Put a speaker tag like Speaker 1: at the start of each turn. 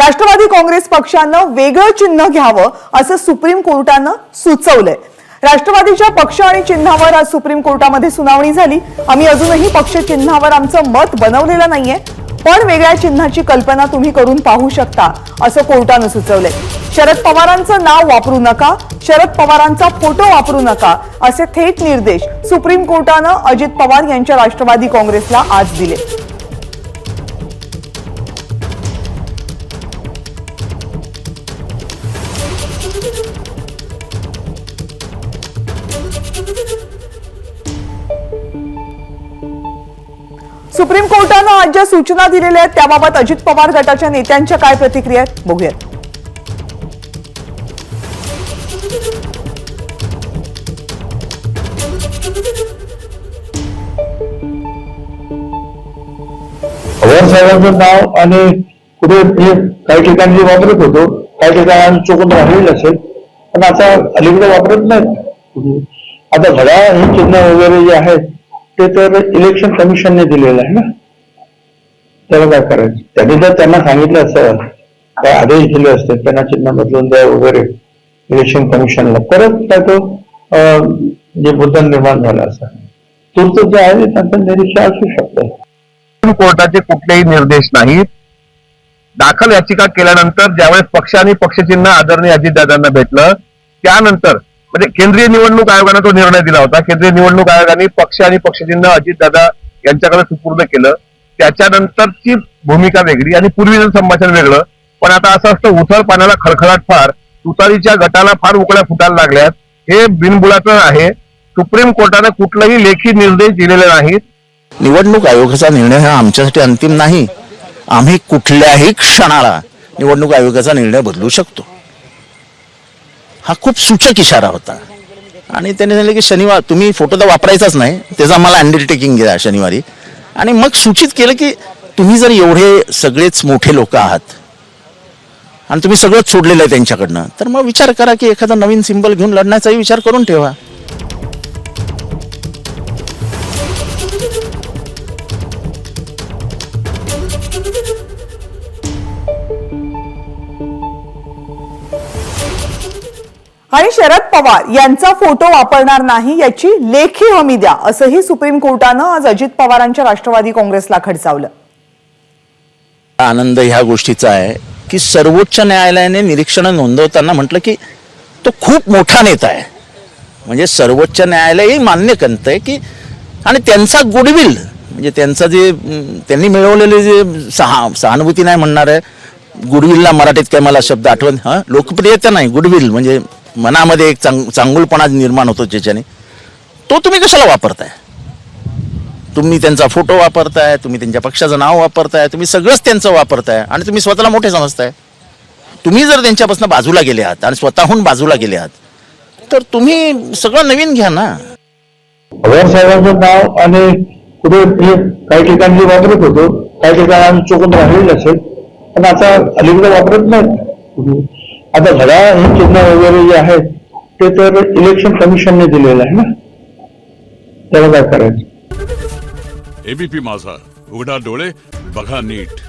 Speaker 1: राष्ट्रवादी काँग्रेस पक्षानं वेगळं चिन्ह घ्यावं असं सुप्रीम कोर्टानं सुचवलंय. राष्ट्रवादीच्या पक्ष आणि चिन्हावर आज सुप्रीम कोर्टामध्ये सुनावणी झाली. आम्ही अजूनही पक्ष चिन्हावर आमचं मत बनवलेलं नाहीये पण वेगळ्या चिन्हाची कल्पना तुम्ही करून पाहू शकता असं कोर्टानं सुचवलंय. शरद पवारांचं नाव वापरू नका शरद पवारांचा फोटो वापरू नका असे थेट निर्देश सुप्रीम कोर्टानं अजित पवार यांच्या राष्ट्रवादी काँग्रेसला आज दिले. सुप्रीम कोर्टानं आज ज्या सूचना दिलेल्या आहेत त्याबाबत अजित पवार गटाच्या नेत्यांच्या काय प्रतिक्रिया आहेत बघूयात.
Speaker 2: पवार साहेबांचं नाव आणि कुठे म्हणजे काही ठिकाणी जे वापरत होतो काही ठिकाणी चुकून राहिलेलं असेल पण आता अलीकडे वापरत नाहीत. आता घड्याळ हे चिन्ह वगैरे जे आहेत ते तर इलेक्शन कमिशनने दिलेलं आहे ना? त्याला काय करायचं? त्यांनी जर त्यांना सांगितलं असतं काय आदेश दिले असते त्यांना चिन्ह बदलून द्या वगैरे इलेक्शन कमिशनला परत काय तो अं, जे मुद्दा निर्माण झाला असं. तूर्त जे आहे ते त्यांचं निरीक्षण असू शकतं.
Speaker 3: कोर्टाचे कुठलेही निर्देश नाहीत. दाखल याचिका केल्यानंतर ज्यावेळेस पक्ष आणि पक्षचिन्ह आदरणीय अजितदादांना भेटलं त्यानंतर म्हणजे केंद्रीय निवडणूक आयोगानं तो निर्णय दिला होता केंद्रीय निवडणूक आयोगाने पक्ष आणि पक्षचिन्ह अजितदादा यांच्याकडे सुपूर्द केलं. त्याच्यानंतरची भूमिका वेगळी आणि पूर्वीचं संभाषण वेगळं पण आता असं असतं उथळ पाण्याला खळखळाट फार तुतारीच्या गटाला फार उकड्या फुटायला लागल्यात. हे बिनबुडाचं आहे. सुप्रीम कोर्टाने कुठलाही लेखी निर्देश दिलेले नाहीत.
Speaker 4: निवडणूक आयोगाचा निर्णय हा आमच्यासाठी अंतिम नाही. आम्ही कुठल्याही क्षणाला निवडणूक आयोगाचा निर्णय बदलू शकतो. हा खूप सूचक इशारा होता. आणि त्याने सांगितलं की शनिवार तुम्ही फोटो तर वापरायचाच नाही त्याचा मला अंडरटेकिंग घ्या शनिवारी. आणि मग सूचित केलं की तुम्ही जर एवढे सगळेच मोठे लोक आहात आणि तुम्ही सगळंच सोडलेलं आहे त्यांच्याकडनं तर मग विचार करा की एखादा नवीन सिंबल घेऊन लढण्याचाही विचार करून ठेवा.
Speaker 1: आणि शरद पवार यांचा फोटो वापरणार नाही याची लेखी हमी द्या असंही सुप्रीम कोर्टानं आज अजित पवारांच्या राष्ट्रवादी काँग्रेसला खडसावलं.
Speaker 4: आनंद ह्या गोष्टीचा आहे की सर्वोच्च न्यायालयाने निरीक्षण नोंदवताना म्हटलं की तो खूप मोठा नेता आहे. म्हणजे सर्वोच्च न्यायालयही मान्य करतंय की आणि त्यांचा गुडविल म्हणजे त्यांचा जे त्यांनी मिळवलेले जे सहा सहानुभूती नाही म्हणणार आहे. गुडविलला मराठीत काय मला शब्द आठवण हां? लोकप्रियता नाही गुडविल म्हणजे मनामध्ये एक चांग चांगुलपणा निर्माण होतो ज्याच्याने. तो तुम्ही कशाला वापरताय? तुम्ही त्यांचा फोटो वापरताय तुम्ही त्यांच्या पक्षाचं नाव वापरताय तुम्ही सगळंच त्यांचं वापरताय आणि तुम्ही स्वतःला मोठे समजताय. तुम्ही जर त्यांच्यापासून बाजूला गेले आहात आणि स्वतःहून बाजूला गेले आहात तर तुम्ही सगळं नवीन घ्या ना.
Speaker 2: पवार साहेबांचं नाव आणि कुठे काही ठिकाणी वापरत होतो काही ठिकाणी चुकून राहिलेलं असेल पण आता अलीकडे वापरत नाही आता घड्याळ ही चिन्ह वगैरे जे आहेत ते तर इलेक्शन कमिशनने दिलेलं आहे ना? त्याला काय करायचं?
Speaker 5: एबीपी माझा उघडा डोळे बघा नीट.